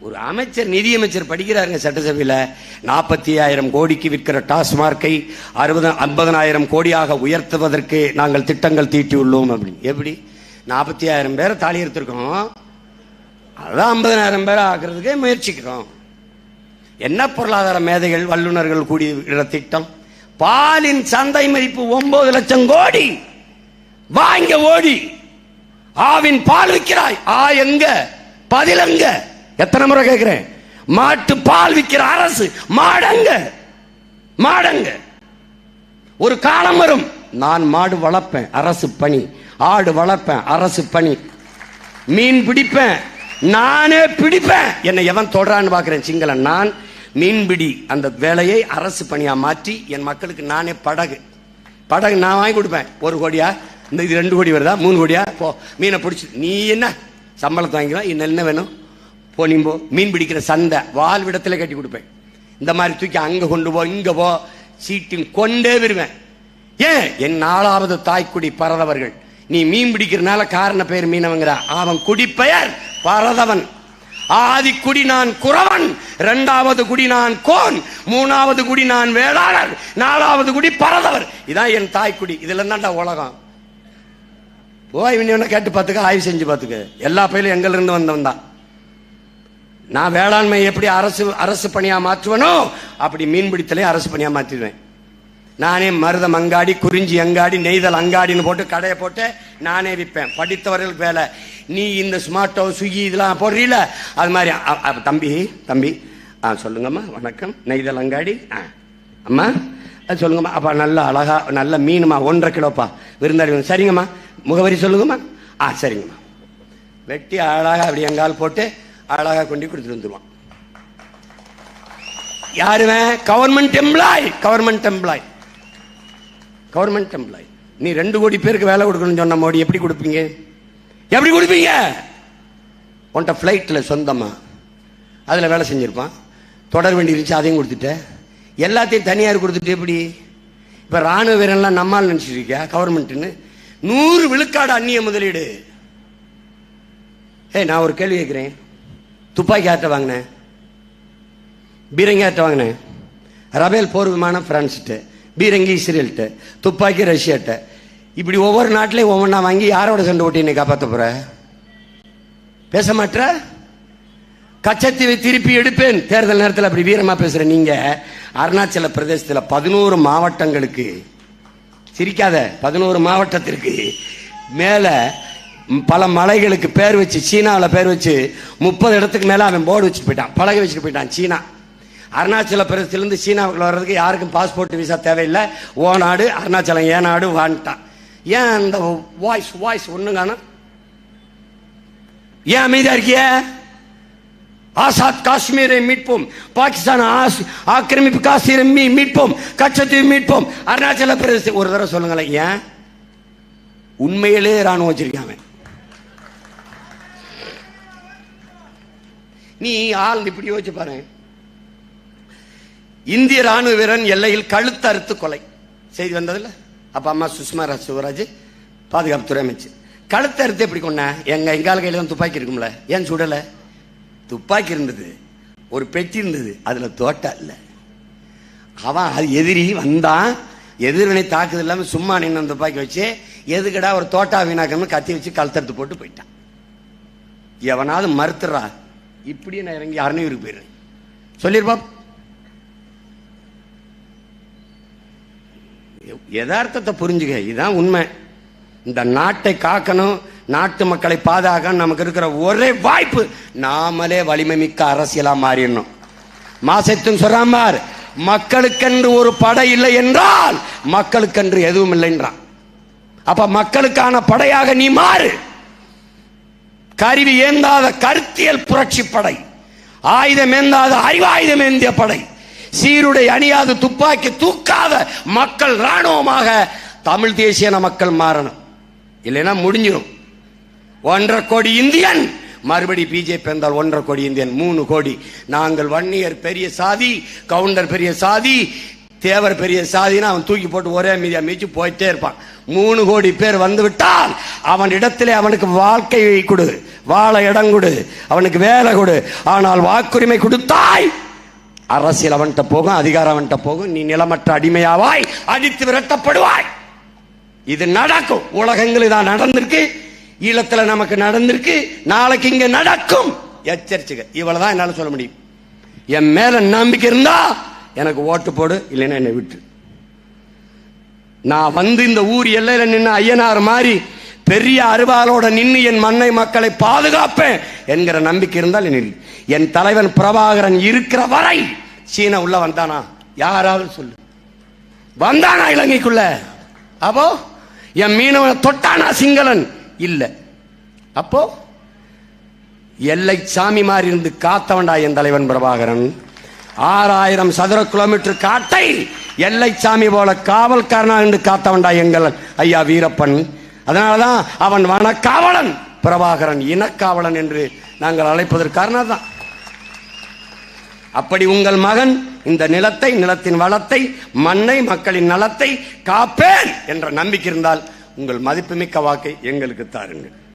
ஒரு அமைச்சர் நிதியமைச்சர் படிக்கிறாருங்க சட்டசபையில். நாற்பத்தி ஆயிரம் கோடிக்கு விற்கிற டாஸ்மார்க்கை அறுபது ஐம்பதனாயிரம் கோடியாக உயர்த்துவதற்கு நாங்கள் திட்டங்கள் தீட்டியுள்ளோம் அப்படின்னு எப்படி? நாற்பத்தி ஆயிரம் பேரை தாலி எடுத்திருக்கோம். அதான் ஐம்பதனாயிரம் பேரை ஆக்குறதுக்கே முயற்சிக்கிறோம். என்ன பொருளாதார மேதைகள் வல்லுநர்கள் கூடிய திட்டம்? பாலின் சந்தை மதிப்பு ஒன்பது லட்சம் கோடி. வாங்க ஓடி. ஆவின் பால் விற்கிறாய். ஆ எங்க? பதிலங்க எங்க? எத்தனை முறை கேட்கிறேன் மாட்டு பால் விற்கிற அரசு மாடங்க மாடங்க. ஒரு காலம் வரும். நான் மாடு வளர்ப்பேன் அரசு பணி. ஆடு வளர்ப்பேன் அரசு பணி. மீன் பிடிப்பேன் நானே பிடிப்பேன். என்னை எவன் தொடரான்னு பார்க்கிறேன் சிங்களன் நான். மீன்பிடி அந்த வேலையை அரசு பணியா மாற்றி என் மக்களுக்கு நானே படகு. படகு நான் வாங்கி கொடுப்பேன். ஒரு கோடியா? இந்த இது ரெண்டு கோடி வருதா? மூணு கோடியா? போ மீனை பிடிச்சி நீ என்ன? சம்பளத்தை வாங்கிக்கலாம் இன்னும் என்ன வேணும்? போனிம்போ மீன் பிடிக்கிற சந்தை. வாழ்விடத்தில் கட்டி கொடுப்பேன். இந்த மாதிரி தூக்கி அங்கே கொண்டு போ இங்கே போ. சீட்டின் கொண்டே வருவேன் ஏன்? என் நாலாவது தாய்க்குடி பரதவர்கள். நீ மீன் பிடிக்கிறனால காரண பெயர் மீனவங்கிற. அவன் குடிப்பெயர் பரதவன். ஆதி குடி நான் குறவன். இரண்டாவது குடி நான் கோன். மூணாவது குடி நான் வேளாளர். நாலாவது குடி பரதவர். இதான் என் தாய்க்குடி. இதுல தான்டா உலகம். போய் கேட்டு பார்த்துக்க ஆய்வு செஞ்சு பார்த்துக்க. எல்லா பயிலும் எங்கள்ல இருந்து வந்தவன் தான் நான் வேளாண்மை எப்படி அரசு அரசு பணியா மாற்றுவனோ அப்படி மீன்பிடித்தலையும் அரசு பணியா மாற்றிடுவேன். நானே மருதம் அங்காடி குறிஞ்சி அங்காடி நெய்தல் அங்காடின்னு போட்டு கடையை போட்டு நானே விற்பேன். படித்தவர்களுக்கு வேலை. நீ இந்த ஸ்மார்ட்டோ ஸ்விக்கி இதெல்லாம் போடுறீல அது மாதிரி தம்பி தம்பி. ஆ சொல்லுங்கம்மா வணக்கம். நெய்தல் அங்காடி. ஆ அம்மா அது சொல்லுங்கம்மா. அப்பா நல்ல அழகா நல்ல மீனுமா ஒன்றரை கிலோப்பா. விருந்தாளி சரிங்கம்மா. முகவரி சொல்லுங்கம்மா. ஆ சரிங்கம்மா. வெட்டி அழகாக அப்படி எங்கால் போட்டு அழகாக கொண்டு கொடுத்துட்டு வந்துடுவான் யாருவன் government employee government employee government employee நீ ரெண்டு கோடி பேருக்கு வேலை கொடுக்கணும்னு சொன்ன மோடி எப்படி கொடுப்பீங்க? எப்படி கொடுப்பீங்க? உன்ட்ட ஃப்ளைட்டில் சொந்தமாக அதில் வேலை செஞ்சுருப்பான். தொடர் வண்டி இருந்துச்சு அதையும் கொடுத்துட்டேன் எல்லாத்தையும் தனியார் கொடுத்துட்டு எப்படி? இப்போ ராணுவ வீரன்லாம் நம்மால் நினச்சிட்டு கவர்மெண்ட்டுன்னு நூறு விழுக்காடு அந்நிய முதலீடு. ஏய் நான் ஒரு கேள்வி கேட்குறேன் துப்பாக்கி யார்கிட்ட வாங்கினேன். பீரங்கி யார்கிட்ட வாங்கினேன். ரபேல் போர் விமானம் பிரான்ஸ்ட்டு பீரங்கி இஸ்ரேல்ட்டு துப்பாக்கி ரஷ்யாட்ட. இப்படி ஒவ்வொரு நாட்டிலையும் ஒவ்வொன்றா வாங்கி யாரோட சண்டை ஓட்டி என்னை காப்பாற்ற போகிற பேச மாட்ற? கச்சத்தீவை திருப்பி எடுப்பேன். தேர்தல் நேரத்தில் அப்படி வீரமா பேசுகிற நீங்கள் அருணாச்சல பிரதேசத்தில் பதினோரு மாவட்டங்களுக்கு சிரிக்காத பதினோரு மாவட்டத்திற்கு மேலே பல மலைகளுக்கு பேர் வச்சு சீனாவில் பேர் வச்சு முப்பது இடத்துக்கு மேலே அவன் போர்டு வச்சுட்டு போயிட்டான். பலகை வச்சுட்டு போயிட்டான் சீனா. அருணாச்சல பிரதேசத்துலேருந்து சீனாவுக்குள்ள வர்றதுக்கு யாருக்கும் பாஸ்போர்ட் விசா தேவையில்லை. ஓ நாடு அருணாச்சலம் ஏ நாடு வான்ட்டான் ஏன் அந்த வாய்ஸ் வாய்ஸ் ஒண்ணுங்கான? ஏன் அமைதியாக இருக்கிய? ஆசாத் காஷ்மீரை மீட்போம். பாகிஸ்தான் ஆஸ்- ஆக்கிரமிப்பு காஷ்மீரை மீ- மீட்போம். கச்சத்தீவு மீட்போம். அருணாச்சல பிரதேசம் ஒரு தடவை சொல்லுங்களேன் ஏன்? உண்மையிலே ராணுவம் வச்சிருக்கான். நீ ஆள் இப்படி யோசிச்சு பாரு. இந்திய ராணுவ வீரன் எல்லையில் கழுத்தறுத்து கொலை செய்தி வந்ததில்ல அப்ப அம்மா சுஷ்மா ராஜ் சிவராஜ் பாதுகாப்புத்துறை அமைச்சர் கழுத்தறுத்து எப்படி கொன்ன? எங்க எங்கால கையில தான் துப்பாக்கி இருக்கும்ல. ஏன் சுடல? துப்பாக்கி இருந்தது ஒரு பெட்டி இருந்தது அதுல தோட்டா இல்ல. அவன் அது எதிரி வந்தான் எதிர்வினை தாக்குதல் இல்லாம சும்மா நின்று துப்பாக்கி வச்சு எதுக்கடா ஒரு தோட்டா வீணாக்கணும்னு கத்தி வச்சு கழுத்தறுத்து போட்டு போயிட்டான். எவனாவது மறுத்துறா இப்படியே நான் இறங்கி அறநூறுக்கு போயிடுறேன் சொல்லிருப்பா யதார்த்தத்தை புரிஞ்சுக்க இதுதான் உண்மை. இந்த நாட்டை காக்கணும் நாட்டு மக்களை பாதுகாக்க நமக்கு இருக்கிற ஒரே வாய்ப்பு நாமளே வலிமை மிக்க அரசியலா மாறிடணும். மாசத்தும் சொல்றாமார் மக்களுக்கென்று ஒரு படை இல்லை என்றால் மக்களுக்கென்று எதுவும் இல்லைன்றான். அப்ப மக்களுக்கான படையாக நீ மாறு. கருவி ஏந்தாத கருத்தியல் புரட்சி படை ஆயுதம் ஏந்தாத அறிவாயுதம் ஏந்திய படை. சீருடை அணியாத துப்பாக்கி தூக்காத மக்கள் ராணுவமாக தமிழ் தேசியன மக்கள் மாறணும். இல்லைன்னா முடிஞ்சிடும் ஒன்றரை கோடி இந்தியன். மறுபடி பிஜேபி இருந்தால் ஒன்றரை கோடி இந்தியன். மூணு கோடி. நாங்கள் வன்னியர் பெரிய சாதி கவுண்டர் பெரிய சாதி தேவர் பெரிய சாதினா அவன் தூக்கி போட்டு ஒரே மீதியா மீச்சு போயிட்டே இருப்பான். மூணு கோடி பேர் வந்து விட்டால் அவன் இடத்திலே அவனுக்கு வாழ்க்கையை கொடு வாழ இடம் கொடு அவனுக்கு வேலை கொடு. ஆனால் வாக்குரிமை கொடுத்தாய் அரசியல் அவன்கிட்ட போகும் அதிகாரம் அவன்கிட்ட போகும். நீ நிலமற்ற அடிமையாவாய் அடித்து விரட்டப்படுவாய். இது நடக்கும். உலகங்கள் இதான் நடந்திருக்கு. ஈழத்துல நமக்கு நடந்திருக்கு. நாளைக்கு இங்க நடக்கும். எச்சரிச்சுக்க. இவ்வளவுதான் என்னால சொல்ல முடியும். என் மேல நம்பிக்கை இருந்தா எனக்கு ஓட்டு போடு இல்லைன்னா என்னை விட்டு. நான் வந்து இந்த ஊர் எல்லையில் நின்று ஐயனார் மாதிரி பெரிய அருவாலோட நின்று என் மண்ணை மக்களை பாதுகாப்பேன் என்கிற நம்பிக்கை இருந்தால் என் என் தலைவன் பிரபாகரன் இருக்கிற வரை சீனா உள்ள வந்தானா? யாராவது சொல்லு. வந்தானா இலங்கைக்குள்ள? அப்போ என் மீனவனை தொட்டானா சிங்களன்? இல்ல. அப்போ எல்லை சாமி மாதிரி இருந்து காத்தவன்டா என் தலைவன் பிரபாகரன். ஆறாயிரம் சதுர கிலோமீட்டர் காட்டை எல்லை சாமி போல காவல்காரனா என்று காத்தவன்டா எங்கள் ஐயா வீரப்பன். அதனாலதான் அவன் வனக்காவலன் பிரபாகரன் இனக்காவலன் என்று நாங்கள் அழைப்பதற்கு காரணம் தான் அப்படி உங்கள் மகன் இந்த நிலத்தை நிலத்தின் வளத்தை மண்ணை மக்களின் நலத்தை காப்பேன் என்ற நம்பிக்கை இருந்தால் உங்கள் மதிப்புமிக்க வாக்கை எங்களுக்கு தாருங்கள்.